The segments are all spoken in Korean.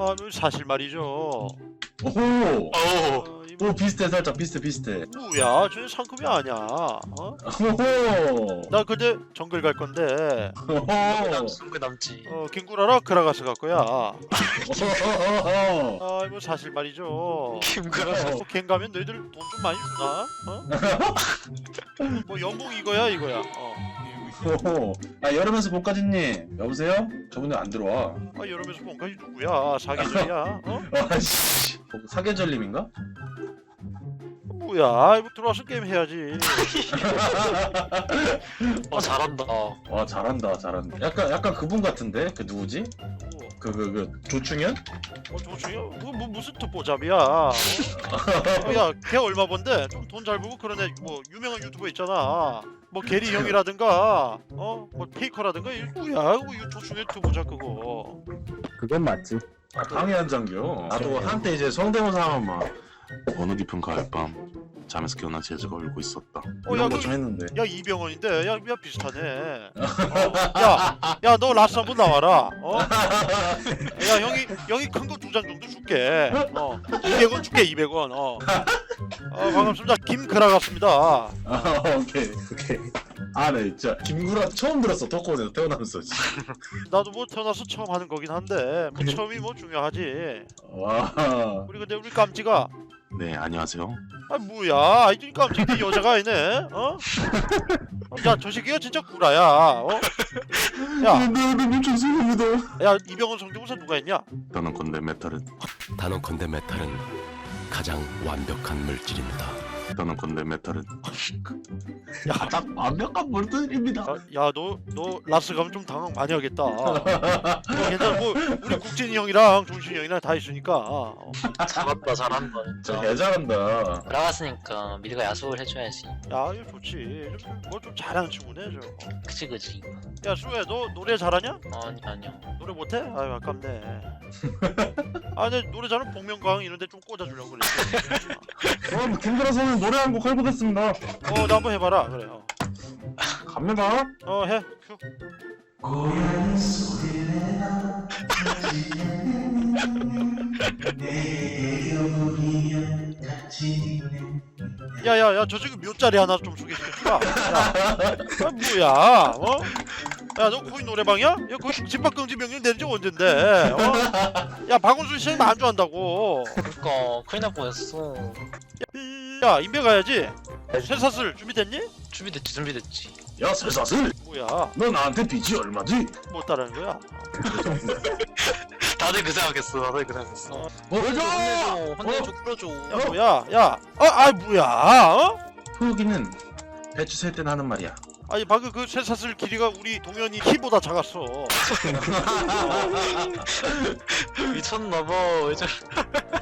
아, 뭐 사실 말이죠. 오, 오. 어, 이오 비슷해 살짝 비슷해 비슷해. 뭐야, 저 상급이 아니야. 어? 오, 나 근데 정글 갈 건데. 오, 숨그 남지. 어, 김구라라 크라가스 갈 거야. 아, 오, 뭐 사실 말이죠. 김그라. 뭐갱 가면 너희들 돈 좀 많이 주나? 어? 뭐 연봉 이거야 이거야. 어. 오. 아 여름에서 볶아지님 여보세요? 저분들 안 들어와. 아 여름에서 뭔가이 누구야? 사계절이야? 어? 아씨, 사계절님인가? 뭐야? 이거 들어와서 게임 해야지. 어 잘한다. 와 잘한다 잘한다. 약간 약간 그분 같은데 그 누구지? 뭐, 그그 그 조충현? 어, 조충이야? 그거 뭐 무슨 듣보잡이야? 어? 어, 야, 걔 얼마 번데? 좀 돈 잘 벌고 그런 애, 뭐 유명한 유튜버 있잖아. 뭐 게리 형이라든가, 어, 뭐 페이커라든가, 이 뭐야? 그거 이거 조충현 듣보잡 그거. 그건 맞지. 아, 방해한 장교. 나도 한때 이제 성대모사 하면 막 어느 깊은 가을밤 잠에서 깨어난 재즈가 울고 있었다. 어, 야, 이런 그, 거 좀 했는데. 야 이병헌인데, 야, 야 비슷하네. 어, 야, 야, 너 라스 한번 나와라. 어? 야, 형이 형이 큰 거 두 장 정도 줄게. 어, 200원 줄게, 200원. 어. 어, 반갑습니다. 김그라 같습니다. 아, 오케이 오케이. 아, 네, 진짜 김구라 처음 들었어 덕후에서 태어나면서. 진짜. 나도 뭐 태어나서 처음 하는 거긴 한데 뭐 처음이 뭐 중요하지. 와. 우리 근데 우리 깜지가 네 안녕하세요. 아 뭐야 이 깜찍이 여자가 아니네 어? 야 저 새끼가 진짜 구라야 어? 야, 네, 네, 죄송합니다. 야 이병헌 성대모사 누가 했냐? 나는 건데 메탈은 단언컨대 메탈은 가장 완벽한 물질입니다. 나는 건데 메탈은 딱 완벽한 물들입니다. 야 너너 라스 가면 좀 당황 많이 하겠다 어, 국진이 형이랑 종신이 형이랑 다 있으니까 어. 잘한다 잘한다 진짜. 개 잘한다. 들어갔으니까 미리가 야수를 해줘야지. 야 이거 좋지 뭐좀 잘하는 친구네 저야 그치 그치. 수혜 너 노래 잘하냐? 아니 아니요. 노래 못해? 아유 아깝네. 아 근데 노래 잘하면 복면가왕 이런 데 좀 꽂아주려고 그랬지. 그럼 선은 노래 한곡 해보겠습니다. 어, 나 한번 해봐라. 그래. 어, 갑니다. 어 해. 큐. 야야야 저 지금 몇 자리 하나 좀 소개시켜주라. 야, 아, 뭐야? 어? 야너 거기 노래방이야? 야 거기 집합금지 명령 내린 지 언젠데? 어? 야 박원순 씨는 안 좋아한다고. 그니까 큰일 날 뻔했어. 야 인베 가야지. 쇠사슬 준비됐니? 준비됐지 준비됐지. 야 쇠사슬, 뭐야? 너 나한테 빚이 얼마지? 못 따라는 거야? 다들 그 생각했어. 다들 그 생각했어. 어. 혼내줘 혼내줘 끌어줘. 야 뭐야? 야, 어, 아 뭐야? 어? 후기는 배추 셀 때는 하는 말이야. 아니 방금 그 쇠사슬 길이가 우리 동현이 키보다 작았어. 미쳤나봐. 왜 저래?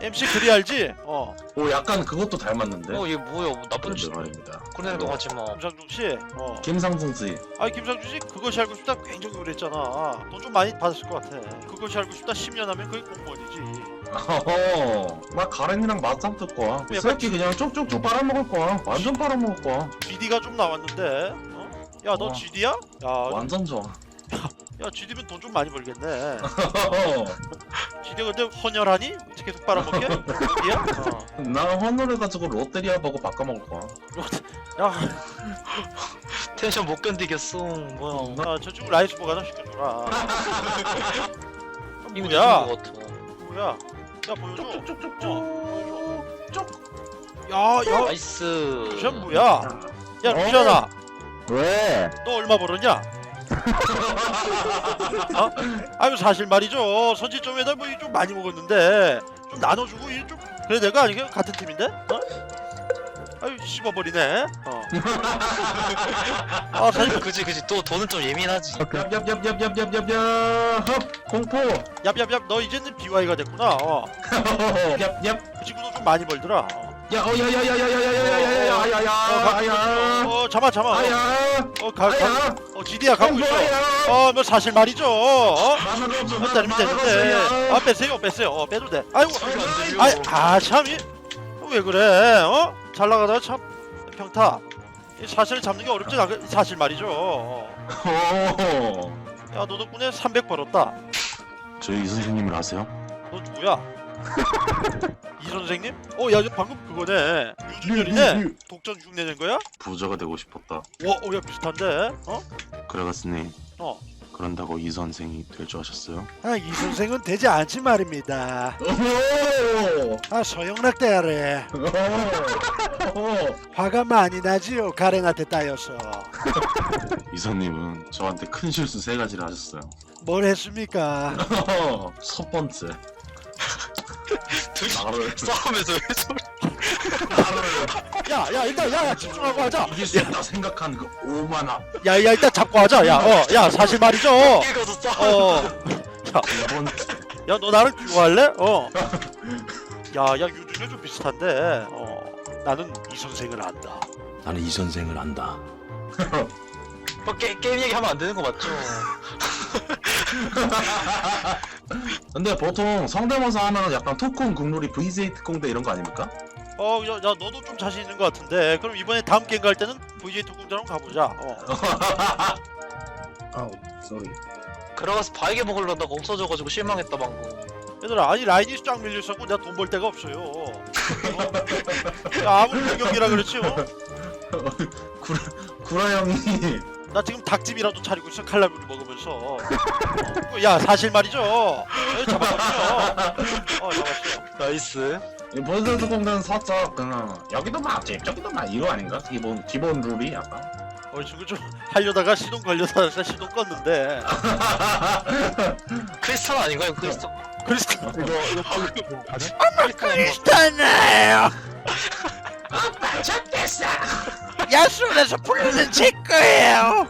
MC 그리 알지? 어. 오 약간 그것도 닮았는데. 어얘 뭐야? 뭐 나쁜 짓. 말입니다. 그런 행동 하지 마. 김상중 씨. 어. 김상승 씨. 아니 김상중 씨 그것이 알고 싶다 굉장히 오래 했잖아. 돈 좀 많이 받았을 것 같아. 그것이 알고 싶다 10년 하면 그게 공무원이지. 어허, 나 가렌이랑 맞짱 뜰 거야. 이 새끼 그냥 쪽쪽쪽 빨아먹을 거야. 완전 빨아먹을 거야. GD가 좀 나왔는데. 어? 야너 어. GD야? 야, 완전 좋아. 야 GD면 돈 좀 많이 벌겠네. GD 근데 헌혈하니? 어떻게 계속 빨아먹게? 어디야? 어. 나 헌혈해가지고 롯데리아 보고 바꿔먹을 거야. 야, 텐션 못 견디겠어. 뭐야? 아, 저 친구 라이스 버거 하나 시켜줘라. 뭐야? 늦은 것 같아. 뭐야? 야 보여줘. 쪽쪽쪽쪽쪽. 어. 야, 야, 나이스. 루시안 뭐야? 야, 어? 루시안아, 왜? 너 얼마 벌었냐? 어? 아유 사실 말이죠. 선지점에다 뭐좀 많이 먹었는데 좀 나눠주고 이좀 그래 내가 아니 같은 팀인데? 어? 아유 씹어버리네. 어. 아 사실 그지 그지 또 돈은 좀 예민하지. 얍얍얍얍얍얍얍얍. 헙, 공포. 얍얍얍 너 이제는 BY가 됐구나. 어. 얍얍. 그 친구도 좀 많이 벌더라. 어. 야, 어, 야, 야, 야, 야, 야, 야, 야, 야, 야, 야, 야, 야, 야, 어, 가, 아야, 어, 어 잡아 잡아. 어, 아야, 어 가, 가, 아야, 어 지디야 가고 있어. 아야. 어 뭐 사실 말이죠. 어? 만원 없어, 한 달이면 만원 되는데. 없어요. 아 빼세요 빼세요. 어 빼도 돼. 아이고. 소리가 안 들려. 아이 아 참 이 왜 그래? 어? 잘 나가다가 참 평타. 이 사실 잡는 게 어렵지 않 사실 말이죠. 어. 오. 야너 덕분에 300 벌었다. 저희 이 선생님을 아세요? 너 누구야? 선생님? 어, 야, 저 방금 그거네. 유준열이네. 독전 흉내 낸 거야? 부자가 되고 싶었다. 와, 어, 야 비슷한데? 어? 그래갔으니 어. 그런다고 이 선생이 될 줄 아셨어요? 아, 이 선생은 되지 않지 말입니다. 오! 아, 소영락 대하래. 오! 화가 많이 나지요, 가랭한테 따여서. 이사님은 저한테 큰 실수 세 가지를 하셨어요. 뭘 했습니까? 첫 번째 둘이 나를 싸우면서 왜 소리 나를 야, 야, 일단 야, 야, 집중하고 하자. 이길 수 있다 생각한 그 오만함. 야, 야, 일단 잡고 하자. 야, 어, 야, 사실 말이죠. 가서 싸워 어, 두 번째 야, 너 나랑 듀오할래? 어. 야, 야, 유준열 좀 비슷한데. 어, 나는 이 선생을 안다. 나는 이 선생을 안다. 뭐 게, 게임 얘기하면 안 되는 거 맞죠? 근데 보통 성대모사 하면 약간 토큰 국룰이 VJ 특공대 이런 거 아닙니까? 어, 야, 야, 너도 좀 자신 있는 것 같은데. 그럼 이번에 다음 게임 갈 때는 VJ 특공대로 가보자. 어. 아우 쏘리 들어가서 바이게 먹으려다가 없어져가지고 실망했다 방금 얘들아, 아니 라인이 쫙 밀려 있었고 내가 돈 벌 데가 없어요. 어? 야, 아무리 공격이라 그렇지. 어? 구라 형이 나 지금 닭집이라도 차리고 있어 칼라뷰를 먹으면서. 어. 야, 사실 말이죠. 어, 잡았거든요. 어, 잡았어. 나이스 이 VJ 특공대는 살짝 그냥 여기도 맛집 저기도 맛 이거 아닌가? 기본 기본 룰이 약간 어, 지금 좀 하려다가 시동 걸려다가 시동 껐는데. 크리스탈 아닌가요 크리스탈 크리스탄. 이거 이거 크리스탄이에요. 야수에서 부르는 제 거예요.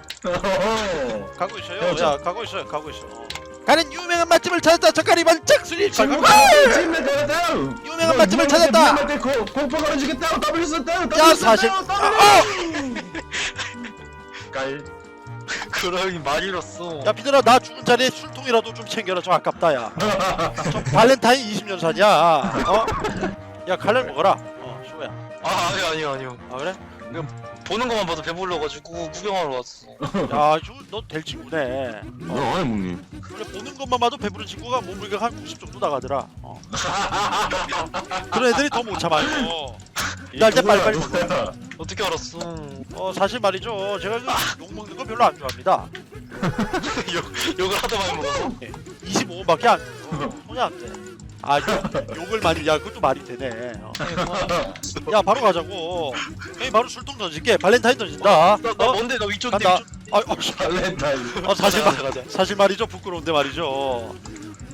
가고 있어요. 야, 가고 있어요. 가고 있어. 어. 가는 유명한 맛집을 찾았다. 젓갈이 반짝 수리. 친구 아! 친구 되다 유명한 맛집을 찾았다. 공포 걸어주겠다 W 썼다 야, 사실. 아, 어! 깔 그러니 많이 잃었어 야, 비들아, 나 죽은 자리에 술통이라도 좀 챙겨라. 좀 아깝다, 야. 저 발렌타인 20년 사냐? 어? 야, 칼날 먹어라. 어. 아 아니요 아니요 아니요 아 그래? 보는 것만 봐도 배불러가지고 구경하러 왔어 야, 너될 친구네. 너 아니 묵님. 원래 보는 것만 봐도 배부른 친구가 몸무게가 한 90 정도 나가더라. 어. 그런 애들이 더 못 참아요. 야, 이제 빨리빨리 누구야? 어떻게 알았어 어, 사실 말이죠. 제가 그 욕 먹는 거 별로 안 좋아합니다. 욕, 욕을 하도 많이 먹어서 25원밖에 안, 어, 손이 안 돼. 아, 욕, 욕을 많이, 야, 그것도 말이 되네. 어. 야, 바로 가자고. 형이 바로 술통 던질게. 발렌타인 던진다. 나, 나 어? 뭔데 나 위쪽인데 간다. 위쪽 아, 어, 씨. 발렌타인 어, 사실 말, 가자, 가자. 사실 말이죠. 부끄러운데 말이죠.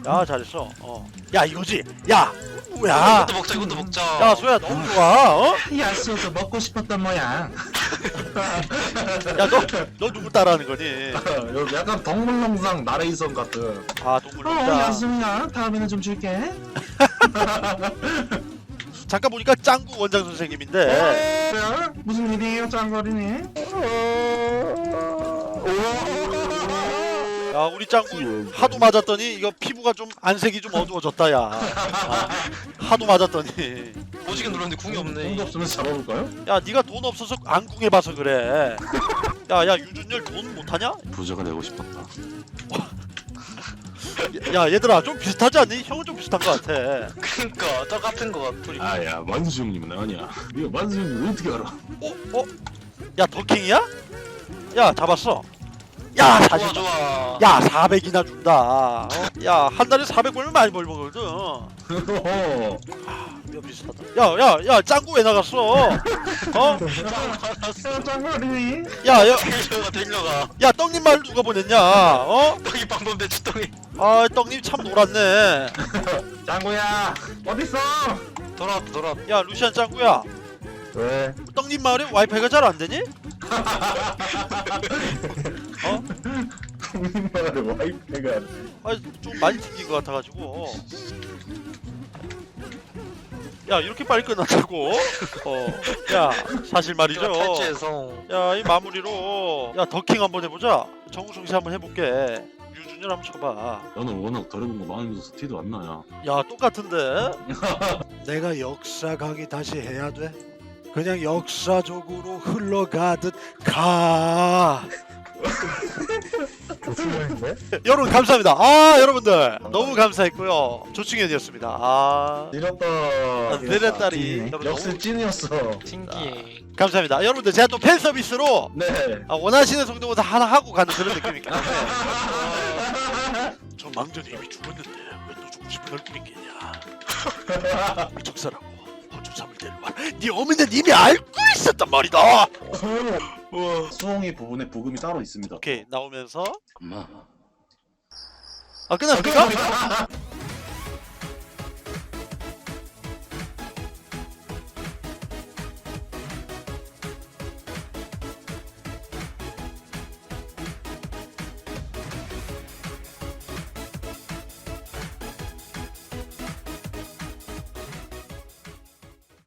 야, 잘했어. 어. 야, 이거지. 야, 뭐야? 이것도 먹자 이것도 먹자 야, 소야 너무 좋아. 어? 야수도 먹고 싶었던 모양 야, 너, 너 누구 따라하는 거니? 여기 약간 동물농장 나레이션 같은 아, 동물 어 농장. 야수야 다음에는 좀 줄게 잠깐 보니까 짱구 원장 선생님인데. 어? 무슨 일이에요 짱거리니? 야, 우리 짱구 하도 맞았더니 이거 피부가 좀 안색이 좀 어두워졌다, 야. 아, 하도 맞았더니. 오지게 눌렀는데 궁이 없네 돈도 없으면 잡아볼까요? 야, 네가 돈 없어서 안 궁해봐서 그래. 야, 야, 유준열 돈 못하냐? 부자가 되고 싶었다. 야, 얘들아 좀 비슷하지 않니? 형은 좀 비슷한 것 같아. 그니까 똑같은 거 같아 아야 만수 형님은 아니야. 네가 만수 형님 어떻게 알아? 어? 어? 야, 더킹이야? 야, 잡았어. 야, 사실 좋아 좋아 야 400이나 준다 어? 야 한 달에 400 벌면 많이 벌거든 어. 야 비슷하다 야 야 야 짱구 왜 나갔어 어? 짱거리니? 야야 야, 데려가 데려가 야 떡님 말 누가 보냈냐 어? 떡이 방금 내 주떡이 아 떡님 참 놀았네 짱구야 어딨어? 돌아왔다 돌아왔다 야 루시안 짱구야 왜? 떡님 마을에 와이파이가 잘 안 되니? 어? 국민 마을에 와이프가 아좀 많이 튕긴 것 같아가지고. 야 이렇게 빨리 끝났다고? 어야 사실 말이죠. 탈주해서 야 이 마무리로. 야 더킹 한번 해보자. 정우승 씨 한번 해볼게. 유준열 한번 쳐봐. 너는 워낙 더러운 거 많이 줘서 티도 안 나야. 야 똑같은데? 내가 역사 강의 다시 해야 돼? 그냥 역사적으로 흘러가듯 가. 조충현인데? 여러분 감사합니다. 아 여러분들 너무 감사했고요. 조충현이었습니다. 아. 내렸다리 찐이네. 여러분 역시 찐이었어. 신기해. 감사합니다. 여러분들 제가 또 팬 서비스로 네. 아, 원하시는 정도보다 하나 하고 가는 그런 느낌이 있기 때문에 저 망전이 이미 죽었는데 왜또 죽고 싶은 얼굴인 게냐 우리 적사라고 허초삼을 데려와 네 어머니는 이미 알고 있었단 말이다 수홍이 부분에 부금이 따로 있습니다. 오케이 나오면서 엄마 아 끝났습니까?